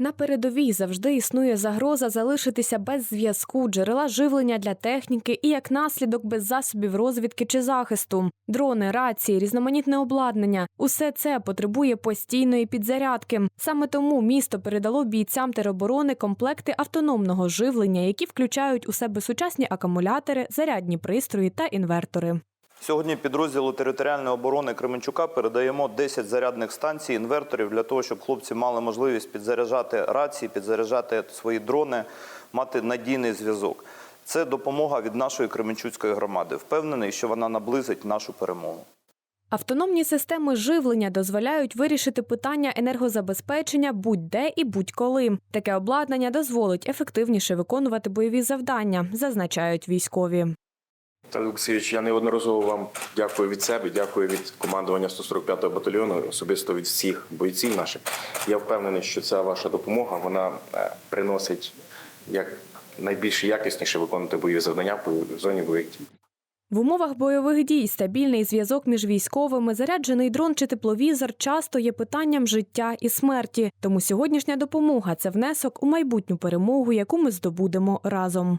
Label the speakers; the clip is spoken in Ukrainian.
Speaker 1: На передовій завжди існує загроза залишитися без зв'язку, джерела живлення для техніки і як наслідок без засобів розвідки чи захисту. Дрони, рації, різноманітне обладнання усе це потребує постійної підзарядки. Саме тому місто передало бійцям тероборони комплекти автономного живлення, які включають у себе сучасні акумулятори, зарядні пристрої та інвертори.
Speaker 2: Сьогодні підрозділу територіальної оборони Кременчука передаємо 10 зарядних станцій, інверторів для того, щоб хлопці мали можливість підзаряджати рації, підзаряджати свої дрони, мати надійний зв'язок. Це допомога від нашої Кременчуцької громади. Впевнений, що вона наблизить нашу перемогу.
Speaker 1: Автономні системи живлення дозволяють вирішити питання енергозабезпечення будь-де і будь-коли. Таке обладнання дозволить ефективніше виконувати бойові завдання, зазначають військові.
Speaker 3: Віталій Олексійович, я неодноразово вам дякую від себе, дякую від командування 145-го батальйону, особисто від всіх бойців наших. Я впевнений, що ця ваша допомога вона е, приносить як найбільш якісніше виконувати бойові завдання в зоні бойових дій.
Speaker 1: В умовах бойових дій стабільний зв'язок між військовими, заряджений дрон чи тепловізор часто є питанням життя і смерті. Тому сьогоднішня допомога це внесок у майбутню перемогу, яку ми здобудемо разом.